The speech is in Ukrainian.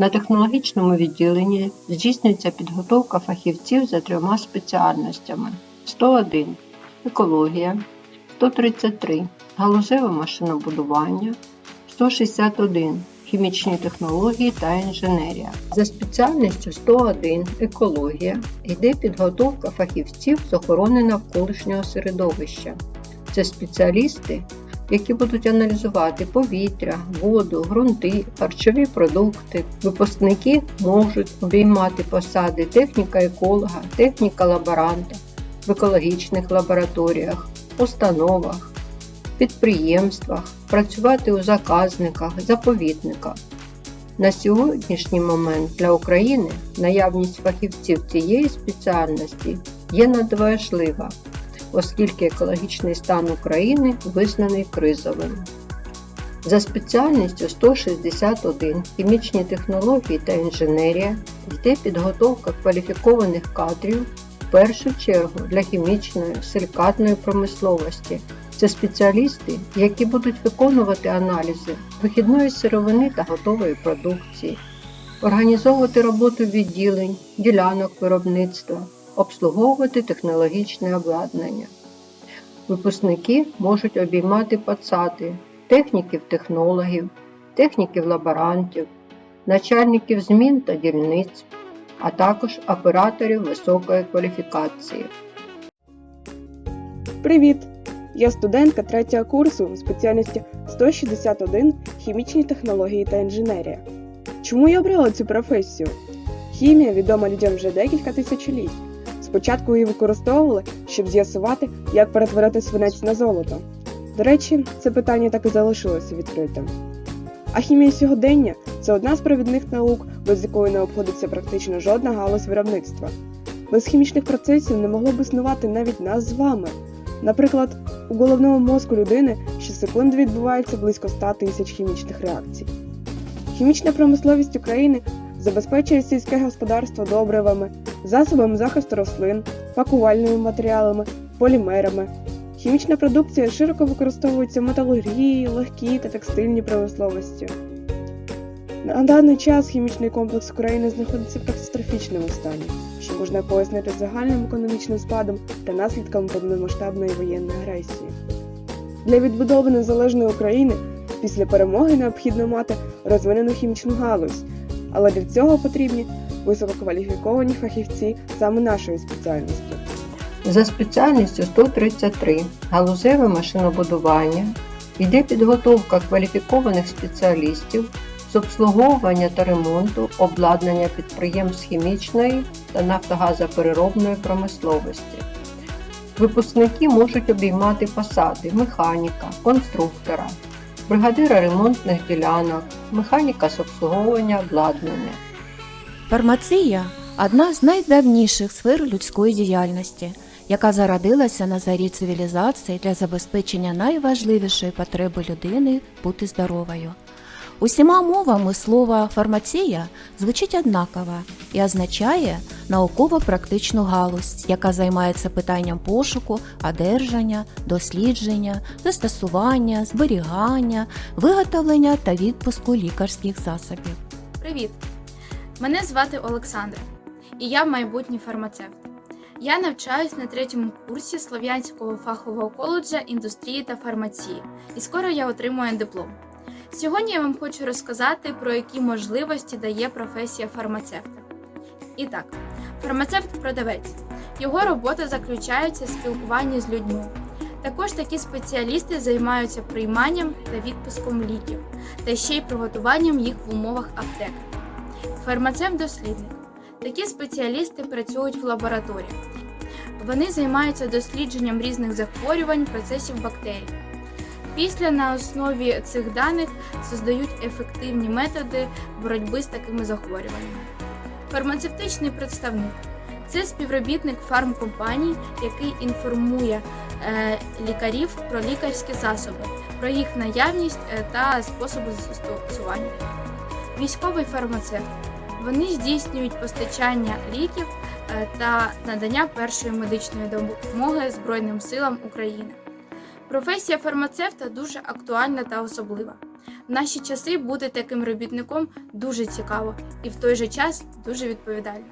На технологічному відділенні здійснюється підготовка фахівців за трьома спеціальностями: 101 екологія, 133 галузеве машинобудування, 161 хімічні технології та інженерія. За спеціальністю 101 екологія йде підготовка фахівців з охорони навколишнього середовища. Це спеціалісти, які будуть аналізувати повітря, воду, ґрунти, харчові продукти. Випускники можуть обіймати посади техніка еколога, техніка лаборанта в екологічних лабораторіях, установах, підприємствах, працювати у заказниках, заповідниках. На сьогоднішній момент для України наявність фахівців цієї спеціальності є надважлива, оскільки екологічний стан України визнаний кризовим. За спеціальністю 161 хімічні технології та інженерія йде підготовка кваліфікованих кадрів в першу чергу для хімічної силікатної промисловості. Це спеціалісти, які будуть виконувати аналізи вихідної сировини та готової продукції, організовувати роботу відділень, ділянок виробництва, обслуговувати технологічне обладнання. Випускники можуть обіймати посади техніків-технологів, техніків-лаборантів, начальників змін та дільниць, а також операторів високої кваліфікації. Привіт! Я студентка третього курсу спеціальності 161 хімічні технології та інженерія. Чому я обрала цю професію? Хімія відома людям вже декілька тисячоліть. Спочатку її використовували, щоб з'ясувати, як перетворити свинець на золото. До речі, це питання так і залишилося відкритим. А хімія сьогодення це одна з провідних наук, без якої не обходиться практично жодна галузь виробництва. Без хімічних процесів не могло б існувати навіть нас з вами. Наприклад, у головному мозку людини щосекунди відбувається близько 100 тисяч хімічних реакцій. Хімічна промисловість України забезпечує сільське господарство добривами, засобами захисту рослин, пакувальними матеріалами, полімерами. Хімічна продукція широко використовується в металургії, легкій та текстильній промисловості. На даний час хімічний комплекс України знаходиться в катастрофічному стані, що можна пояснити загальним економічним спадом та наслідками повномасштабної воєнної агресії. Для відбудови незалежної України після перемоги необхідно мати розвинену хімічну галузь, але для цього потрібні висококваліфіковані фахівці саме нашої спеціальності. За спеціальністю 133 галузеве машинобудування йде підготовка кваліфікованих спеціалістів з обслуговування та ремонту обладнання підприємств хімічної та нафтогазопереробної промисловості. Випускники можуть обіймати посади механіка, конструктора, бригадира ремонтних ділянок, механіка з обслуговування обладнання. Фармація одна з найдавніших сфер людської діяльності, яка зародилася на зарі цивілізації для забезпечення найважливішої потреби людини бути здоровою. Усіма мовами слово фармація звучить однаково і означає науково-практичну галузь, яка займається питанням пошуку, одержання, дослідження, застосування, зберігання, виготовлення та відпуску лікарських засобів. Привіт! Мене звати Олександра, і я майбутній фармацевт. Я навчаюсь на третьому курсі Слов'янського фахового коледжа індустрії та фармації, і скоро я отримую диплом. Сьогодні я вам хочу розказати про які можливості дає професія фармацевта. І так, фармацевт-продавець. Його робота заключається в спілкуванні з людьми. Також такі спеціалісти займаються прийманням та відпуском ліків, та ще й приготуванням їх в умовах аптек. Фармацевт-дослідник. Такі спеціалісти працюють в лабораторіях. Вони займаються дослідженням різних захворювань, процесів бактерій. Після на основі цих даних создають ефективні методи боротьби з такими захворюваннями. Фармацевтичний представник це співробітник фармкомпаній, який інформує е, лікарів про лікарські засоби, про їх наявність е, та способи застосування. Військовий фармацевт. Вони здійснюють постачання ліків е, та надання першої медичної допомоги Збройним силам України. Професія фармацевта дуже актуальна та особлива. В наші часи бути таким робітником дуже цікаво і в той же час дуже відповідально.